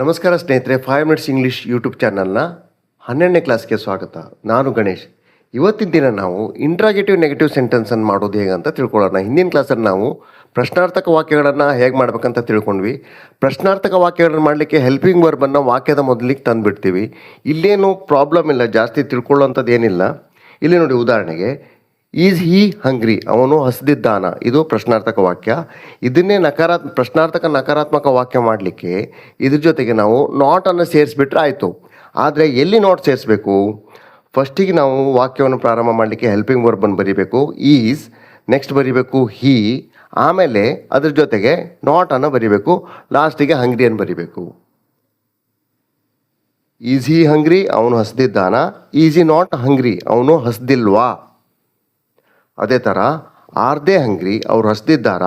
ನಮಸ್ಕಾರ ಸ್ನೇಹಿತರೆ five minutes English YouTube ಚಾನಲ್ನ ಹನ್ನೆರಡನೇ ಕ್ಲಾಸ್ಗೆ ಸ್ವಾಗತ. ನಾನು ಗಣೇಶ್. ಇವತ್ತಿನ ದಿನ ನಾವು ಇಂಟ್ರಾಗೇಟಿವ್ ನೆಗೆಟಿವ್ ಸೆಂಟೆನ್ಸನ್ನು ಮಾಡೋದು ಹೇಗೆ ಅಂತ ತಿಳ್ಕೊಳ್ಳೋಣ. ಹಿಂದಿನ ಕ್ಲಾಸಲ್ಲಿ ನಾವು ಪ್ರಶ್ನಾರ್ಥಕ ವಾಕ್ಯಗಳನ್ನು ಹೇಗೆ ಮಾಡ್ಬೇಕಂತ ತಿಳ್ಕೊಂಡ್ವಿ. ಪ್ರಶ್ನಾರ್ಥಕ ವಾಕ್ಯಗಳನ್ನು ಮಾಡಲಿಕ್ಕೆ ಹೆಲ್ಪಿಂಗ್ ವರ್ಬನ್ನು ವಾಕ್ಯದ ಮೊದಲಿಗೆ ತಂದುಬಿಡ್ತೀವಿ. ಇಲ್ಲೇನು ಪ್ರಾಬ್ಲಮ್ ಇಲ್ಲ, ಜಾಸ್ತಿ ತಿಳ್ಕೊಳ್ಳೋಂಥದ್ದು ಏನಿಲ್ಲ. ಇಲ್ಲಿ ನೋಡಿ ಉದಾಹರಣೆಗೆ ಈಸ್ ಹಿ ಹಂಗ್ರಿ ಅವನು ಹಸಿದಿದ್ದಾನ? ಇದು ಪ್ರಶ್ನಾರ್ಥಕ ವಾಕ್ಯ. ಇದನ್ನೇ ನಕಾರಾತ್ ಪ್ರಶ್ನಾರ್ಥಕ ನಕಾರಾತ್ಮಕ ವಾಕ್ಯ ಮಾಡಲಿಕ್ಕೆ ಇದ್ರ ಜೊತೆಗೆ ನಾವು ನಾಟನ್ನು ಸೇರಿಸ್ಬಿಟ್ರೆ ಆಯಿತು. ಆದರೆ ಎಲ್ಲಿ ನಾಟ್ ಸೇರಿಸ್ಬೇಕು? ಫಸ್ಟಿಗೆ ನಾವು ವಾಕ್ಯವನ್ನು ಪ್ರಾರಂಭ ಮಾಡಲಿಕ್ಕೆ ಹೆಲ್ಪಿಂಗ್ ವರ್ಬನ್ನು ಬರೀಬೇಕು. ಈಸ್ ನೆಕ್ಸ್ಟ್ ಬರೀಬೇಕು. ಹಿ ಆಮೇಲೆ ಅದ್ರ ಜೊತೆಗೆ ನಾಟನ್ನು ಬರಿಬೇಕು. ಲಾಸ್ಟಿಗೆ ಹಂಗ್ರಿಯನ್ನು ಬರೀಬೇಕು. ಈಸ್ ಹಿ ಹಂಗ್ರಿ ಅವನು ಹಸ್ದಿದ್ದಾನ? ಈಸ್ ಇ ನಾಟ್ ಹಂಗ್ರಿ ಅವನು ಹಸ್ದಿಲ್ವಾ? ಅದೇ ಥರ ಆರ್ ದೇ ಹಂಗ್ರಿ, ಅವ್ರು ಹಸ್ದಿದ್ದಾರ?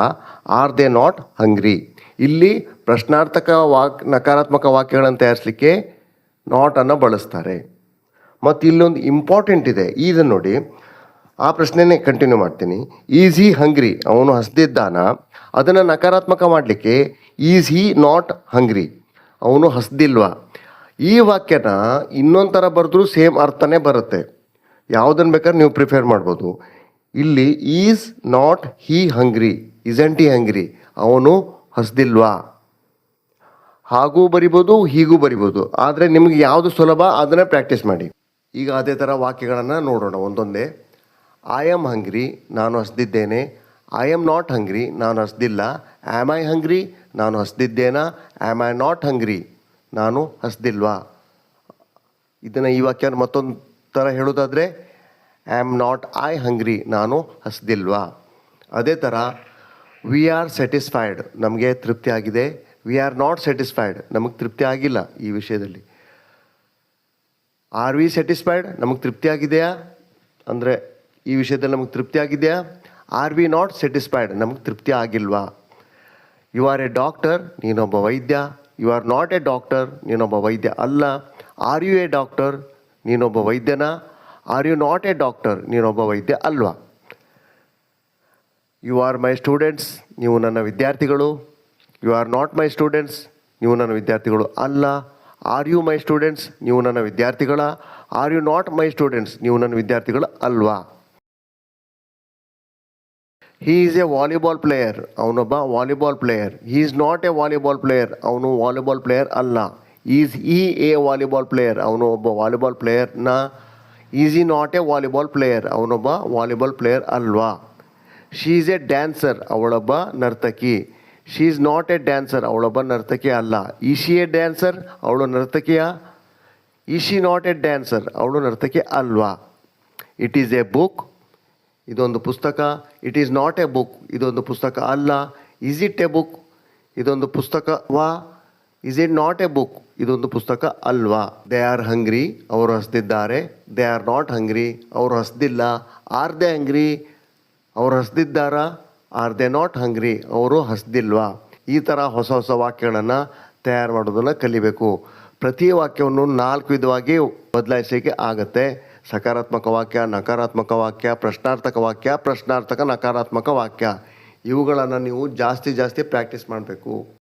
Are they not hungry. ಇಲ್ಲಿ ಪ್ರಶ್ನಾರ್ಥಕ ವಾಕ್, ನಕಾರಾತ್ಮಕ ವಾಕ್ಯಗಳನ್ನು ತಯಾರಿಸಲಿಕ್ಕೆ ನಾಟನ್ನು ಬಳಸ್ತಾರೆ. ಮತ್ತು ಇಲ್ಲೊಂದು ಇಂಪಾರ್ಟೆಂಟ್ ಇದೆ ಇದನ್ನು ನೋಡಿ, ಆ ಪ್ರಶ್ನೆನೇ ಕಂಟಿನ್ಯೂ ಮಾಡ್ತೀನಿ. Is he hungry? ಅವನು ಹಸ್ದಿದ್ದಾನ? ಅದನ್ನು ನಕಾರಾತ್ಮಕ ಮಾಡಲಿಕ್ಕೆ, ಈಸ್ ಹಿ ನಾಟ್ ಹಂಗ್ರಿ? ಅವನು ಹಸ್ದಿಲ್ವಾ? ಈ ವಾಕ್ಯನ ಇನ್ನೊಂದು ಥರ ಬರೆದ್ರೂ ಸೇಮ್ ಅರ್ಥನೇ ಬರುತ್ತೆ. ಯಾವುದನ್ನು ಬೇಕಾದ್ರೆ ನೀವು ಪ್ರಿಫೇರ್ ಮಾಡ್ಬೋದು. ಇಲ್ಲಿ is not he hungry, isn't he hungry, ಅವನು ಹಸ್ದಿಲ್ವಾ? ಹಾಗೂ ಬರಿಬೋದು, ಹೀಗೂ ಬರಿಬೋದು. ಆದರೆ ನಿಮಗೆ ಯಾವುದು ಸುಲಭ, ಅದನ್ನು ಪ್ರಾಕ್ಟೀಸ್ ಮಾಡಿ. ಈಗ ಅದೇ ಥರ ವಾಕ್ಯಗಳನ್ನು ನೋಡೋಣ ಒಂದೊಂದೇ. ಐ ಆಮ್ ಹಂಗ್ರಿ ನಾನು ಹಸ್ದಿದ್ದೇನೆ. ಐ ಆಮ್ ನಾಟ್ ಹಂಗ್ರಿ ನಾನು ಹಸ್ದಿಲ್ಲ. ಆ್ಯಮ್ ಐ ಹಂಗ್ರಿ ನಾನು ಹಸ್ದಿದ್ದೇನಾ? ಆ್ಯಮ್ ಐ ನಾಟ್ ಹಂಗ್ರಿ ನಾನು ಹಸ್ದಿಲ್ವಾ? ಇದನ್ನು ಈ ವಾಕ್ಯನ ಮತ್ತೊಂದು ಥರ ಹೇಳೋದಾದರೆ ಆ್ಯಮ್ ನಾಟ್ ಐ ಹಂಗ್ರಿ ನಾನು ಹಸ್ದಿಲ್ವಾ? ಅದೇ ಥರ ವಿ ಆರ್ ಸ್ಯಾಟಿಸ್ಫೈಡ್ ನಮಗೆ ತೃಪ್ತಿ ಆಗಿದೆ. ವಿ ಆರ್ ನಾಟ್ ಸ್ಯಾಟಿಸ್ಫೈಡ್ ನಮಗೆ ತೃಪ್ತಿ ಆಗಿಲ್ಲ ಈ ವಿಷಯದಲ್ಲಿ. ಆರ್ ವಿ ಸ್ಯಾಟಿಸ್ಫೈಡ್ ನಮಗೆ ತೃಪ್ತಿ ಆಗಿದೆಯಾ? ಅಂದರೆ, ಈ ವಿಷಯದಲ್ಲಿ ನಮಗೆ ತೃಪ್ತಿ ಆಗಿದೆಯಾ? ಆರ್ ವಿ ನಾಟ್ ಸ್ಯಾಟಿಸ್ಫೈಡ್ ನಮಗೆ ತೃಪ್ತಿ ಆಗಿಲ್ವಾ? ಯು ಆರ್ ಎ ಡಾಕ್ಟರ್ ನೀನೊಬ್ಬ ವೈದ್ಯ. You are not a doctor ನೀನೊಬ್ಬ ವೈದ್ಯ ಅಲ್ಲ. ಆರ್ ಯು ಎ ಡಾಕ್ಟರ್ ನೀನೊಬ್ಬ ವೈದ್ಯನ? Are you not a doctor ನೀನೊಬ್ಬ ವೈದ್ಯ ಅಲ್ವಾ? ಯು ಆರ್ ಮೈ ಸ್ಟೂಡೆಂಟ್ಸ್ ನೀವು ನನ್ನ ವಿದ್ಯಾರ್ಥಿಗಳು. You are not my students ನೀವು ನನ್ನ ವಿದ್ಯಾರ್ಥಿಗಳು ಅಲ್ಲ. ಆರ್ ಯು ಮೈ ಸ್ಟೂಡೆಂಟ್ಸ್ ನೀವು ನನ್ನ ವಿದ್ಯಾರ್ಥಿಗಳ? Are you not my students ನೀವು ನನ್ನ ವಿದ್ಯಾರ್ಥಿಗಳು ಅಲ್ವಾ? He is a volleyball player ಅವನೊಬ್ಬ volleyball player he is not a volleyball player ಅವನು ವಾಲಿಬಾಲ್ ಪ್ಲೇಯರ್ ಅಲ್ಲ. Is he a volleyball player ಅವನು ಒಬ್ಬ volleyball ಪ್ಲೇಯರ್ನ is he not a volleyball player ಅವನೊಬ್ಬ ವಾಲಿಬಾಲ್ ಪ್ಲೇಯರ್ ಅಲ್ವಾ? ಶೀ ಈಸ್ ಎ ಡ್ಯಾನ್ಸರ್ ಅವಳೊಬ್ಬ ನರ್ತಕಿ. She is not a dancer ಅವಳೊಬ್ಬ ನರ್ತಕಿ ಅಲ್ಲ. ಈ ಶಿ ಎ ಡ್ಯಾನ್ಸರ್ ಅವಳು ನರ್ತಕಿಯ? ಈ ಶಿ ನಾಟ್ ಎ ಡ್ಯಾನ್ಸರ್ ಅವಳು ನರ್ತಕಿ ಅಲ್ವಾ? ಇಟ್ ಈಸ್ ಎ ಬುಕ್ ಇದೊಂದು ಪುಸ್ತಕ. It is not a book ಇದೊಂದು ಪುಸ್ತಕ ಅಲ್ಲ. ಈಸ್ ಇಟ್ ಎ ಬುಕ್ ಇದೊಂದು ಪುಸ್ತಕವಾ? Is it not a book ಇದೊಂದು ಪುಸ್ತಕ ಅಲ್ವಾ? ದೇ ಆರ್ ಹಂಗ್ರಿ ಅವರು ಹಸ್ದಿದ್ದಾರೆ. ದೇ ಆರ್ ನಾಟ್ ಹಂಗ್ರಿ ಅವರು ಹಸ್ದಿಲ್ಲ. ಆರ್ ದೇ ಹಂಗ್ರಿ ಅವರು ಹಸ್ದಿದ್ದಾರಾ? ಆರ್ ದೇ ನಾಟ್ ಹಂಗ್ರಿ ಅವರು ಹಸ್ದಿಲ್ವಾ? ಈ ಥರ ಹೊಸ ಹೊಸ ವಾಕ್ಯಗಳನ್ನು ತಯಾರು ಮಾಡೋದನ್ನು ಕಲಿಬೇಕು. ಪ್ರತಿ ವಾಕ್ಯವನ್ನು ನಾಲ್ಕು ವಿಧವಾಗಿ ಬದಲಾಯಿಸಲಿಕ್ಕೆ ಆಗತ್ತೆ. ಸಕಾರಾತ್ಮಕ ವಾಕ್ಯ, ನಕಾರಾತ್ಮಕ ವಾಕ್ಯ, ಪ್ರಶ್ನಾರ್ಥಕ ವಾಕ್ಯ, ಪ್ರಶ್ನಾರ್ಥಕ, ನಕಾರಾತ್ಮಕ ವಾಕ್ಯ. ಇವುಗಳನ್ನು ನೀವು ಜಾಸ್ತಿ ಜಾಸ್ತಿ ಪ್ರಾಕ್ಟೀಸ್ ಮಾಡಬೇಕು.